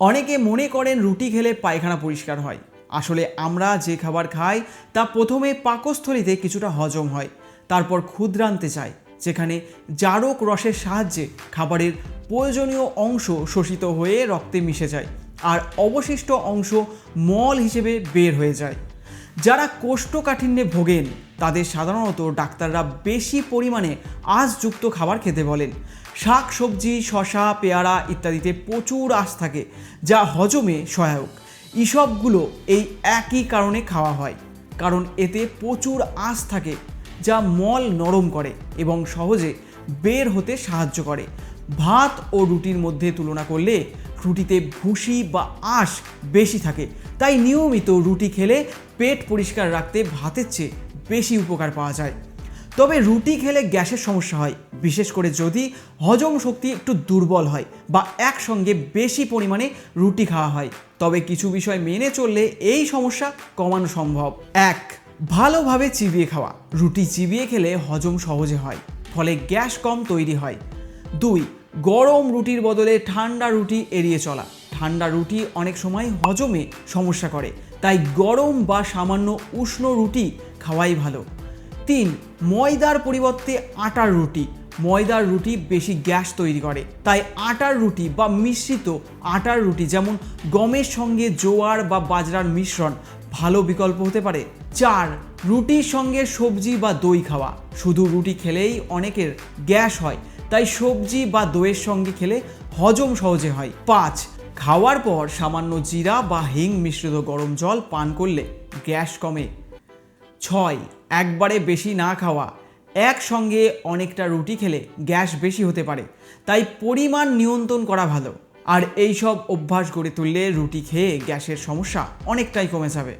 অনেকে মনে করেন রুটি খেলে পায়খানা পরিষ্কার হয়। আসলে আমরা যে খাবার খাই, তা প্রথমে পাকস্থলীতে কিছুটা হজম হয়, তারপর ক্ষুদ্রান্তে যায়, যেখানে জারক রসের সাহায্যে খাবারের প্রয়োজনীয় অংশ শোষিত হয়ে রক্তে মিশে যায়, আর অবশিষ্ট অংশ মল হিসেবে বের হয়ে যায়। যারা কোষ্ঠকাঠিন্যে ভোগেন, তাদের সাধারণত ডাক্তাররা বেশি পরিমাণে আঁশযুক্ত খাবার খেতে বলেন শাক, সবজি শশা পেয়ারা ইত্যাদিতে প্রচুর আঁশ থাকে, যা হজমে সহায়ক। এসবগুলো এই একই কারণে খাওয়া হয়, কারণ এতে প্রচুর আঁশ থাকে, যা মল নরম করে এবং সহজে বের হতে সাহায্য করে। ভাত ও রুটির মধ্যে তুলনা করলে রুটিতে ভুসি বা আঁশ বেশি থাকে, তাই নিয়মিত রুটি খেলে পেট পরিষ্কার রাখতে ভাতের চেয়ে বেশি উপকার পাওয়া যায়। তবে রুটি খেলে গ্যাসের সমস্যা হয়। বিশেষ করে যদি হজম শক্তি একটু দুর্বল হয় বা একসঙ্গে বেশি পরিমাণে রুটি খাওয়া হয়। তবে কিছু বিষয় মেনে চললে এই সমস্যা কমানো সম্ভব। এক, ভালোভাবে চিবিয়ে খাওয়া। রুটি চিবিয়ে খেলে হজম সহজে হয়, ফলে গ্যাস কম তৈরি হয়। দুই, গরম রুটির বদলে ঠান্ডা রুটি এড়িয়ে চলা। ঠান্ডা রুটি অনেক সময় হজমে সমস্যা করে, তাই গরম বা সামান্য উষ্ণ রুটি খাওয়াই ভালো। তিন, ময়দার পরিবর্তে আটার রুটি। ময়দার রুটি বেশি গ্যাস তৈরি করে। তাই আটার রুটি বা মিশ্রিত আটার রুটি যেমন গমের সঙ্গে জোয়ার বা বাজরার মিশ্রণ, ভালো বিকল্প হতে পারে। চার, রুটির সঙ্গে সবজি বা দই খাওয়া। শুধু রুটি খেলেই অনেকের গ্যাস হয়, তাই সবজি বা দইয়ের সঙ্গে খেলে হজম সহজে হয়। পাঁচ, খাওয়ার পর সামান্য জিরা বা হিং মিশ্রিত গরম জল পান করলে গ্যাস কমে। ছয়, একবারে বেশি না খাওয়া। একসঙ্গে অনেকটা রুটি খেলে গ্যাস বেশি হতে পারে, তাই পরিমাণ নিয়ন্ত্রণ করা ভালো। আর এই সব অভ্যাস গড়ে তুললে রুটি খেয়ে গ্যাসের সমস্যা অনেকটাই কমে যাবে।